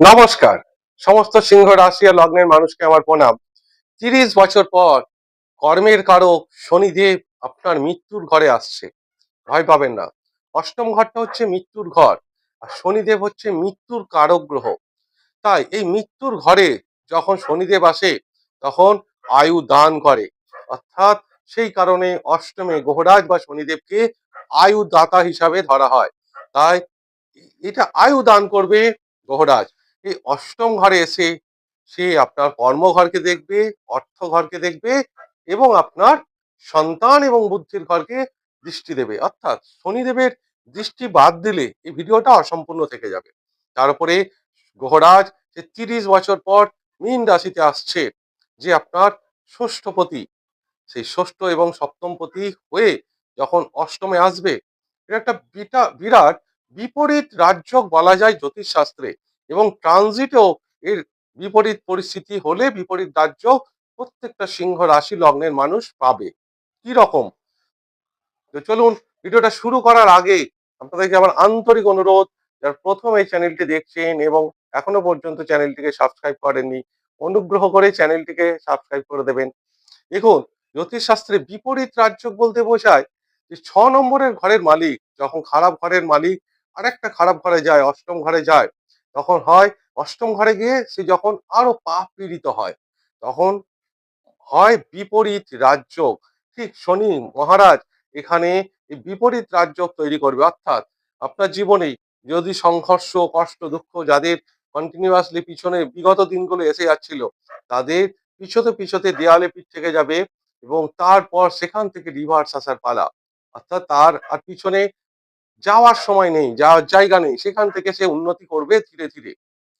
নমস্কার। সমস্ত সিংহ রাশিয়া লগ্নের মানুষকে আমার প্রণাম। তিরিশ বছর পর কর্মের কারক শনিদেব আপনার মৃত্যুর ঘরে আসছে। ভয় পাবেন না। অষ্টম ঘরটা হচ্ছে মৃত্যুর ঘর, আর শনিদেব হচ্ছে মৃত্যুর কারক গ্রহ। তাই এই মৃত্যুর ঘরে যখন শনিদেব আসে, তখন আয়ু দান করে। অর্থাৎ সেই কারণে অষ্টমে গ্রহরাজ বা শনিদেবকে আয়ু দাতা হিসাবে ধরা হয়। তাই এটা আয়ু দান করবে গ্রহরাজ এই অষ্টম ঘরে এসে সে আপনার কর্মঘরকে দেখবে অর্থ ঘরকে দেখবে এবং আপনার সন্তান এবং বুদ্ধির ঘরকে দৃষ্টি দেবে। অর্থাৎ শনিদেবের দৃষ্টি বাদ দিলে এই ভিডিওটা অসম্পূর্ণ থেকে যাবে। তারপরে গ্রহরাজ যে তিরিশ বছর পর মীন রাশিতে আসছে, যে আপনার ষষ্ঠপতি সেই ষষ্ঠ এবং সপ্তমপতি হয়ে যখন অষ্টমে আসবে, এটা একটা বিটা, বিরাট বিপরীত রাজ্য বলা যায় জ্যোতিষ শাস্ত্রে এবং ট্রানজিটেও এর বিপরীত পরিস্থিতি হলে বিপরীত রাজ্য প্রত্যেকটা সিংহ রাশি লগ্নের মানুষ পাবে। কি রকম? তো চলুন ভিডিওটা শুরু করার আগে আপনাদেরকে আমার আন্তরিক অনুরোধ, যারা প্রথম এই চ্যানেলটি দেখছেন এবং এখনও পর্যন্ত চ্যানেলটিকে সাবস্ক্রাইব করেননি, অনুগ্রহ করে চ্যানেলটিকে সাবস্ক্রাইব করে দেবেন। দেখুন, জ্যোতিষশাস্ত্রে বিপরীত রাজ্য বলতে বোঝায় যে ছ নম্বরের ঘরের মালিক, যখন খারাপ ঘরের মালিক আরেকটা খারাপ ঘরে যায়, অষ্টম ঘরে যায় তখন হয় অষ্টম ঘরে গিয়ে সে যখন আরও পাপ পীড়িত হয়, তখন হয় বিপরীত রাজ্য। ঠিক শনি মহারাজ এখানে বিপরীত রাজ্য তৈরি করবে। অর্থাৎ আপনার জীবনে যদি সংঘর্ষ, কষ্ট, দুঃখ যাদের কন্টিনিউয়াসলি পিছনে বিগত দিনগুলো এসে যাচ্ছিল, তাদের পিছতে পিছতে দেয়ালে পিঠ থেকে যাবে এবং তারপর সেখান থেকে রিভার্স আসার পালা। অর্থাৎ তার আর পিছনে যাওয়ার সময় নেই, যাওয়ার জায়গা নেই, সেখান থেকে সে উন্নতি করবে ধীরে ধীরে।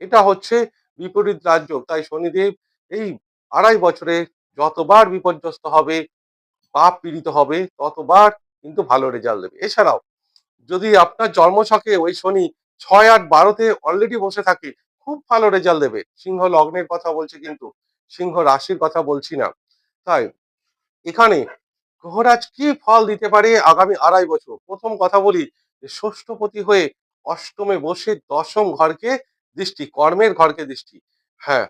এটা হচ্ছে বিপরীত রাজ্য, তাই শনিদেব এই আড়াই বছরে যতবার বিপর্যস্ত হবে, পাপ পীড়িত হবে, ততবার কিন্তু ভালো রেজাল্ট দেবে। এছাড়াও, যদি আপনার জন্মছকে ওই শনি ছয় আট বারোতে অলরেডি বসে থাকে, খুব ভালো রেজাল্ট দেবে। সিংহ লগ্নের কথা বলছে কিন্তু, সিংহ রাশির কথা বলছি না। তাই, এখানে গ্রহরাজ কি ফল দিতে পারে আগামী আড়াই বছর? প্রথম কথা বলি যে ষষ্ঠপতি হয়ে অষ্টমে বসে দশম ঘরকে দৃষ্টি, কর্মের ঘরকে দৃষ্টি। হ্যাঁ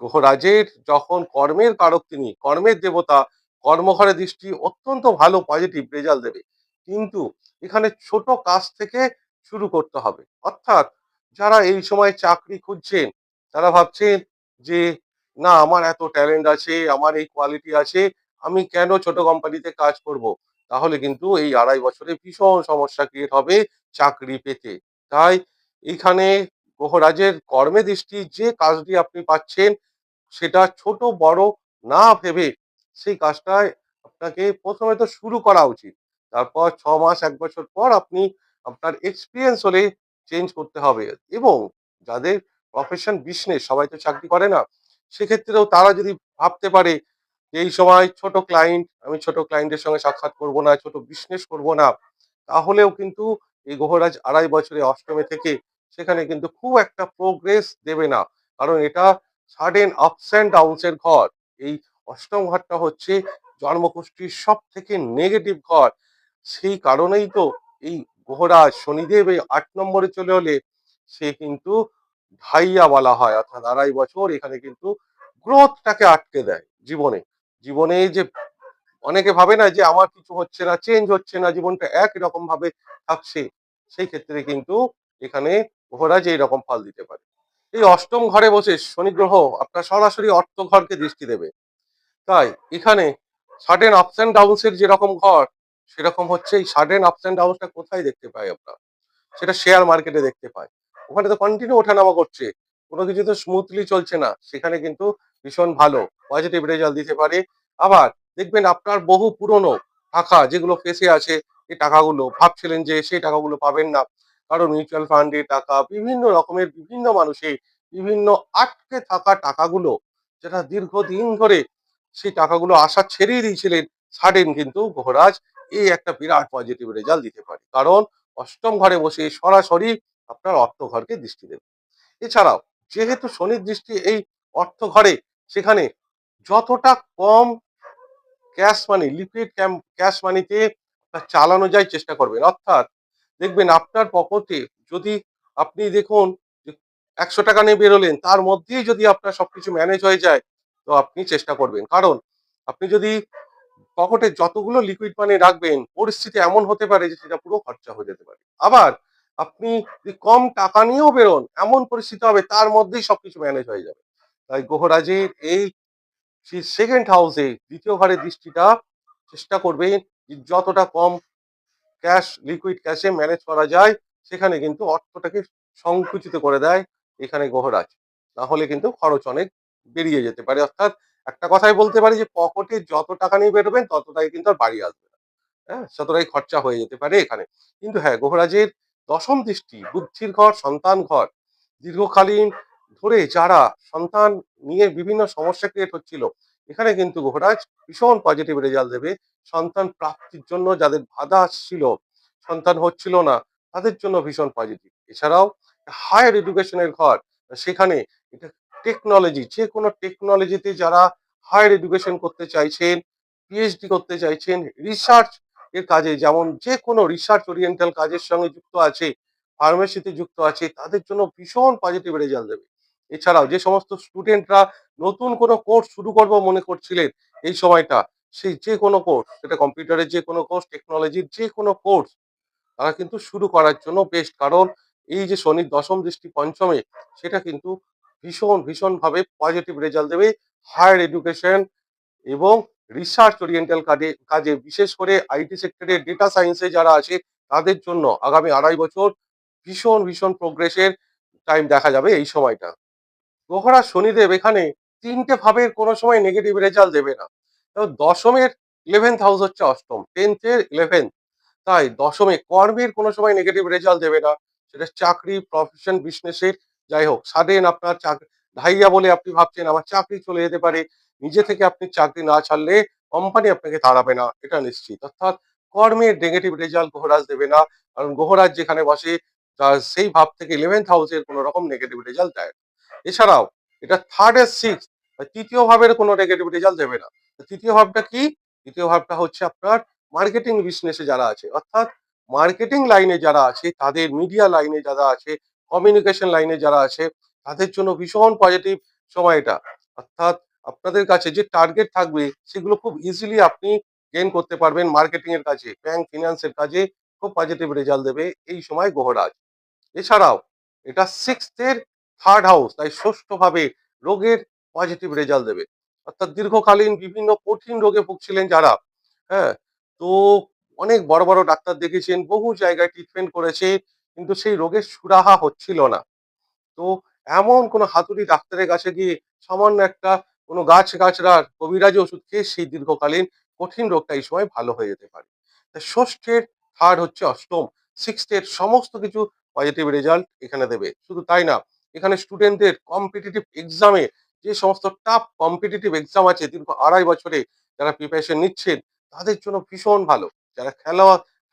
গ্রহরাজের যখন কর্মের কারক তিনি, কর্মের দেবতা, কর্মঘরে দৃষ্টি অত্যন্ত ভালো পজিটিভ রেজাল্ট দেবে। কিন্তু এখানে ছোট কাজ থেকে শুরু করতে হবে। অর্থাৎ যারা এই সময় চাকরি খুঁজছেন, তারা ভাবছেন যে, না, আমার এত ট্যালেন্ট আছে, আমার এই কোয়ালিটি আছে আমি কেন ছোট কোম্পানিতে কাজ করব? তাহলে কিন্তু এই আড়াই বছরে ভীষণ সমস্যা ক্রিয়েট হবে চাকরি পেতে। তাই এখানে গ্রহরাজের কর্মে দৃষ্টি যে কাজটি আপনি পাচ্ছেন, সেটা ছোট, বড় না ভেবে সেই কাজটায় আপনাকে প্রথমে তো শুরু করা উচিত। তারপর ছ মাস, এক বছর পর আপনি আপনার এক্সপিরিয়েন্স হলে চেঞ্জ করতে হবে। এবং যাদের প্রফেশন বিজনেস সবাই তো চাকরি করে না, সেক্ষেত্রেও তারা যদি ভাবতে পারে এই সময় ছোট ক্লায়েন্ট আমি ছোট ক্লায়েন্টের সঙ্গে সাক্ষাৎ করব না, ছোট বিজনেস করব না, তাহলেও কিন্তু এই গ্রহরাজ আড়াই বছরে অষ্টমে থেকে সেখানে কিন্তু খুব একটা প্রোগ্রেস দেবে না। কারণ এটা সাডেন আপস অ্যান্ড ডাউনস এর ঘর। এই অষ্টম ঘরটা হচ্ছে জন্মকুষ্ঠির সব থেকে নেগেটিভ ঘর। সেই কারণেই তো এই গ্রহরাজ শনিদেব এই আট নম্বরে চলে হলে সে কিন্তু ঢাইয়া বলা হয়, অর্থাৎ আড়াই বছর এখানে কিন্তু গ্রোথটাকে আটকে দেয় জীবনে। জীবনে যে অনেকে ভাবে না যে আমার কিছু হচ্ছে না চেঞ্জ হচ্ছে না, জীবনটা একই রকম ভাবে থাকছে, সেই ক্ষেত্রে কিন্তু এখানে ঘোরা যে এইরকম ফল দিতে পারে। এই অষ্টম ঘরে বসে শনি গ্রহ আপনার সরাসরি অর্থ ঘরকে দৃষ্টি দেবে। তাই এখানে সাডেন আপস অ্যান্ড ডাউনস এর যেরকম ঘর, সেরকম হচ্ছে এই সাডেন আপস অ্যান্ড ডাউনসটা কোথায় দেখতে পাই আমরা? সেটা শেয়ার মার্কেটে দেখতে পাই। ওখানে তো কন্টিনিউ ওঠানামা করছে। কোনো কিছু তো স্মুথলি চলছে না। সেখানে কিন্তু ভীষণ ভালো। পজিটিভ রেজাল্ট দিতে পারে। আবার দেখবেন আপনার বহু পুরনো টাকা যেগুলো ফেসে আছে, এই টাকাগুলো ভাবছিলেন যে সেই টাকাগুলো পাবেন না। কারণ মিউচুয়াল ফান্ডে টাকা, বিভিন্ন রকমের বিভিন্ন মানুষের বিভিন্ন আটকে থাকা টাকাগুলো যেটা দীর্ঘদিন ধরে সেই টাকাগুলো আশা ছেড়েই দিয়েছিলেন সাডেন কিন্তু গ্রহরাজ এই একটা বিরাট পজিটিভ রেজাল্ট দিতে পারে। কারণ অষ্টম ঘরে বসে সরাসরি আপনার অর্থ ঘরকে দৃষ্টি দেবে। এছাড়াও, যেহেতু শনির দৃষ্টি এই অর্থ ঘরে সেখানে যতটা কম ক্যাশ মানি, লিকুইড ক্যাশ মানিতে চালানো যায় চেষ্টা করবেন। অর্থাৎ দেখবেন আপনার পকেটে যদি আপনি দেখুন একশো টাকা নিয়ে বেরোলেন, তার মধ্যেই যদি আপনার সবকিছু ম্যানেজ হয়ে যায়, তো আপনি চেষ্টা করবেন। কারণ আপনি যদি পকেটে যতগুলো লিকুইড মানি রাখবেন, পরিস্থিতি এমন হতে পারে যে সেটা পুরো খরচা হয়ে যেতে পারে। আবার আপনি কম টাকা নিয়েও বেরোন, এমন পরিস্থিতি হবে, তার মধ্যেই সবকিছু ম্যানেজ হয়ে যাবে। তাই গ্রহরাজের এই সেকেন্ড হাউসে দ্বিতীয় ঘরের দৃষ্টিটা চেষ্টা করবেন যতটা কম ক্যাশ লিকুইড ক্যাশে ম্যানেজ করা যায়, সেখানে কিন্তু অর্থটাকে সংকুচিত করে দেয় এখানে গ্রহরাজ না হলে কিন্তু খরচ অনেক বেরিয়ে যেতে পারে। অর্থাৎ একটা কথাই বলতে পারি যে পকেটে যত টাকা নিয়ে বেরোবেন ততটাই কিন্তু আর বাড়ি আসবে না। হ্যাঁ ততটাই খরচা হয়ে যেতে পারে এখানে। কিন্তু হ্যাঁ গ্রহরাজের দশম দৃষ্টি, বুদ্ধির ঘর, সন্তান ঘর, দীর্ঘকালীন ধরে যারা সন্তান নিয়ে বিভিন্ন সমস্যা ক্রিয়েট হচ্ছিল, এখানে কিন্তু গ্রহরাজ ভীষণ পজিটিভ রেজাল্ট দেবে। সন্তান প্রাপ্তির জন্য যাদের বাধা আসছিল সন্তান হচ্ছিল না, তাদের জন্য ভীষণ পজিটিভ এছাড়াও হায়ার এডুকেশনের ঘর, সেখানে এটা টেকনোলজি যে কোনো টেকনোলজিতে যারা হায়ার এডুকেশন করতে চাইছেন পিএইচডি করতে চাইছেন রিসার্চ এর কাজে, যেমন যে কোনো রিসার্চ ওরিয়েন্টাল কাজের সঙ্গে যুক্ত আছে ফার্মেসিতে যুক্ত আছে, তাদের জন্য ভীষণ পজিটিভ রেজাল্ট দেবে। এছাড়াও যে সমস্ত স্টুডেন্টরা নতুন কোনো কোর্স শুরু করব মনে করছিলেন, এই সময়টা, সেই যে কোনো কোর্স সেটা কম্পিউটারের যে কোনো কোর্স টেকনোলজির যে কোনো কোর্স তারা কিন্তু শুরু করার জন্য বেস্ট কারণ এই যে শনির দশম দৃষ্টি পঞ্চমে, সেটা কিন্তু ভীষণ, ভীষণভাবে পজিটিভ রেজাল্ট দেবে হায়ার এডুকেশন এবং রিসার্চ ওরিয়েন্টাল কাজে কাজে, বিশেষ করে আইটি সেক্টরে ডেটা সায়েন্সে যারা আছে, তাদের জন্য আগামী আড়াই বছর ভীষণ ভীষণ প্রোগ্রেসের টাইম দেখা যাবে এই সময়টা। গ্রহরা শনিদেব এখানে তিনটে ভাবের কোনো সময় নেগেটিভ রেজাল্ট দেবে না। দশমের ইলেভেন্থ হাউস হচ্ছে অষ্টম টেন্থের ইলেভেন্থ তাই দশমে কর্মের কোনো সময় নেগেটিভ রেজাল্ট দেবে না। সেটা চাকরি প্রফেশন বিজনেসের যাই হোক সাডেন আপনার চাকরি ঢাইয়া বলে আপনি ভাবছেন, আমার চাকরি চলে যেতে পারে, নিজে থেকে আপনি চাকরি না ছাড়লে কোম্পানি আপনাকে তাড়াবে না, এটা নিশ্চিত। অর্থাৎ কর্মের নেগেটিভ রেজাল্ট গ্রহরাজ দেবে না, কারণ গ্রহরাজ যেখানে বসে সেই ভাব থেকে ইলেভেন্থ হাউসের কোনো রকম নেগেটিভ রেজাল্ট দেয়। এছাড়াও এটা থার্ড এর সিক্স তৃতীয় ভাবের কোনো নেগেটিভ রেজাল্ট দেবে না। তৃতীয় ভাবটা কি? তৃতীয় ভাবটা হচ্ছে আপনার মার্কেটিং বিজনেসে যারা আছে, অর্থাৎ মার্কেটিং লাইনে যারা আছে, তাদের মিডিয়া লাইনে যারা আছে কমিউনিকেশন লাইনে যারা আছে, তাদের জন্য ভীষণ পজিটিভ সময় এটা। অর্থাৎ আপনাদের কাছে যে টার্গেট থাকবে, সেগুলো খুব ইজিলি আপনি গেইন করতে পারবেন মার্কেটিং এর কাজে ব্যাংক ফিনান্সের কাজে খুব পজিটিভ রেজাল্ট দেবে এই সময় গ্রহরাজ এছাড়াও এটা সিক্সথ এর থার্ড হাউস তাই ষষ্ঠ ভাবে রোগের পজিটিভ রেজাল্ট দেবে। অর্থাৎ দীর্ঘকালীন বিভিন্ন কঠিন রোগে ভুগছিলেন যারা হ্যাঁ? তো অনেক বড় বড় ডাক্তার দেখেছেন, বহু জায়গায় ট্রিটমেন্ট করেছে, কিন্তু সেই রোগের সুরাহা হচ্ছিল না। তো এমন কোনো হাতুড়ি ডাক্তারের কাছে গিয়ে সামান্য একটা কোনো গাছ গাছড়ার কবিরাজি ওষুধ খেয়ে সেই দীর্ঘকালীন কঠিন রোগটা এই সময় ভালো হয়ে যেতে পারে। ষষ্ঠের থার্ড হচ্ছে অষ্টম সিক্সথের সমস্ত কিছু পজিটিভ রেজাল্ট এখানে দেবে। শুধু তাই না এখানে স্টুডেন্টদের কম্পিটিটিভ এক্সামে যে সমস্ত টাফ কম্পিটিটিভ এক্সাম আছে, দীর্ঘ আড়াই বছরে যারা প্রিপারেশন নিচ্ছেন, তাদের জন্য ভীষণ ভালো। যারা খেলা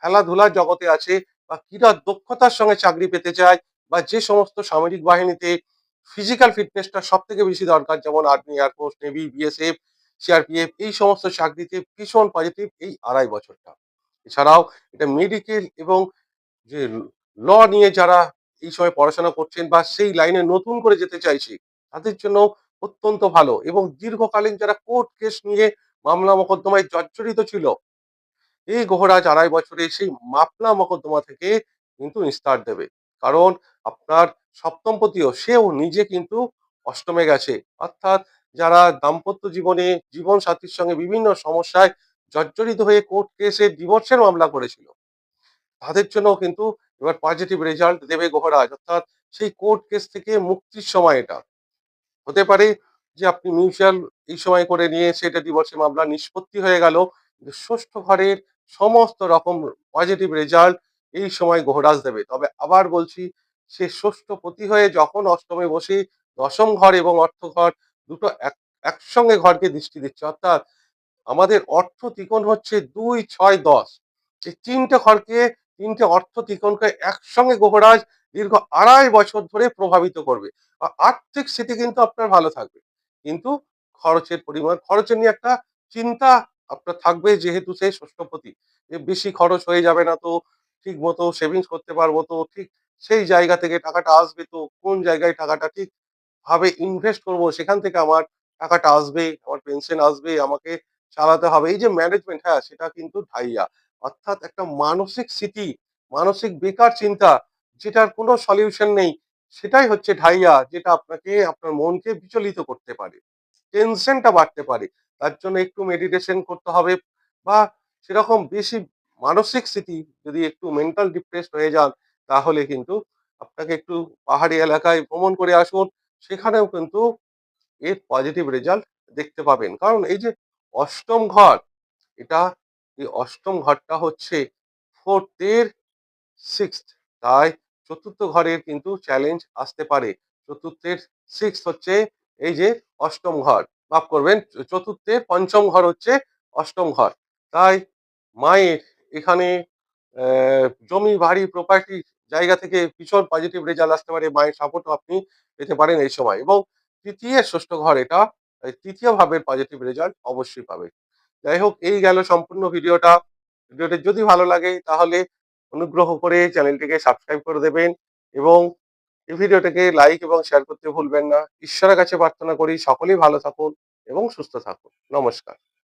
খেলাধুলার জগতে আছে বা ক্রীড়া দক্ষতার সঙ্গে চাকরি পেতে চায় বা যে সমস্ত সামরিক বাহিনীতে ফিজিক্যাল ফিটনেসটা সব থেকে বেশি দরকার, যেমন army air force navy BSF CRPF এই সমস্ত চাকরিতে ভীষণ পজিটিভ এই আড়াই বছরটা। এছাড়াও এটা মেডিকেল এবং যে ল নিয়ে যারা এই সময় পড়াশোনা করছেন বা সেই লাইনে নতুন করে যেতে চাইছে, তাদের জন্য অত্যন্ত ভালো। এবং দীর্ঘকালীন যারা কোর্ট কেস নিয়ে মামলা মোকদ্দমায় জর্জরিত ছিল, এই গ্রহরাজ আড়াই বছরে সেই মামলা মোকদ্দমা থেকে কিন্তু নিস্তার দেবে। কারণ আপনার সপ্তমপতিও, সেও নিজে কিন্তু অষ্টমে গেছে। অর্থাৎ যারা দাম্পত্য জীবনে, জীবন সাথীর সঙ্গে বিভিন্ন সমস্যায় জর্জরিত হয়ে কোর্ট কেসে ডিভোর্সের মামলা করেছিল, তাদের জন্য কিন্তু এবার পজিটিভ রেজাল্ট দেবে গ্রহরাজ অর্থাৎ সেই কোর্ট কেস থেকে মুক্তির সময় এটা। হতে পারে যে আপনি মিউচুয়াল এই সময় করে নিয়ে সেটা ডিভোর্সের মামলা নিষ্পত্তি হয়ে গেল ষষ্ঠ ঘরের সমস্ত রকম পজিটিভ রেজাল্ট এই সময় গ্রহরাজ দেবে। তবে আবার বলছি, সে ষষ্ঠ পতি হয়ে যখন অষ্টমে বসে দশম ঘর এবং অর্থ ঘর দুটো এক, একসঙ্গে ঘরকে দৃষ্টি দিচ্ছে, অর্থাৎ আমাদের অর্থ ত্রিকোণ হচ্ছে দুই, ছয়, দশ। এই তিনটে ঘরকে তিনটে অর্থ ত্রিকোণকে একসঙ্গে গ্রহরাজ দীর্ঘ আড়াই বছর ধরে প্রভাবিত করবে। আর আর্থিক স্থিতি কিন্তু আপনার ভালো থাকবে। কিন্তু খরচের পরিমাণ, খরচের নিয়ে একটা চিন্তা আপনার থাকবে যেহেতু সেই ষষ্ঠপতি বেশি খরচ হয়ে যাবে না তো, ঠিক মতো সেভিংস করতে পারব তো, ঠিক সেই জায়গা থেকে টাকাটা আসবে তো, কোন জায়গায় টাকাটা ঠিক ভাবে ইনভেস্ট করব, সেখান থেকে আমার টাকাটা আসবে, আমার পেনশন আসবে, আমাকে চালাতে হবে। এই যে ম্যানেজমেন্ট হ্যাঁ সেটা কিন্তু ঢাইয়া। অর্থাৎ একটা মানসিক স্থিতি, মানসিক বেকার চিন্তা যেটার কোনো সলিউশন নেই, সেটাই হচ্ছে ঢাইয়া যেটা আপনাকে, আপনার মনকে বিচলিত করতে পারে টেনশনটা বাড়তে পারে। তার জন্য একটু মেডিটেশন করতে হবে বা সেরকম বেশি মানসিক স্থিতি যদি একটু মেন্টাল ডিপ্রেসড হয়ে যান, তাহলে কিন্তু আপনাকে একটু পাহাড়ি এলাকায় ভ্রমণ করে আসুন, সেখানেও কিন্তু এর পজিটিভ রেজাল্ট দেখতে পাবেন। কারণ এই যে অষ্টম ঘর, এটা এই অষ্টম ঘরটা হচ্ছে ফোর্থ এর সিক্সথ তাই চতুর্থ ঘরের কিন্তু চ্যালেঞ্জ আসতে পারে। চতুর্থের সিক্স হচ্ছে এই যে অষ্টম ঘর। মাফ করবেন, চতুর্থের পঞ্চম ঘর হচ্ছে অষ্টম ঘর। তাই মায়ের এখানে জমি, বাড়ি প্রপার্টি জায়গা থেকে ভীষণ পজিটিভ রেজাল্ট আসতে পারে। মায়ের সাপোর্টও আপনি পেতে পারেন এই সময়। এবং তৃতীয় ষষ্ঠ ঘর এটা তৃতীয় ভাবের পজিটিভ রেজাল্ট অবশ্যই পাবে। যাই হোক, এই গেল সম্পূর্ণ ভিডিওটা। ভিডিওটি যদি ভালো লাগে, তাহলে অনুগ্রহ করে চ্যানেলটিকে সাবস্ক্রাইব করে দেবেন এবং এই ভিডিওটাকে লাইক এবং শেয়ার করতে ভুলবেন না। ঈশ্বরের কাছে প্রার্থনা করি, সকলেই ভালো থাকুন এবং সুস্থ থাকুন। নমস্কার।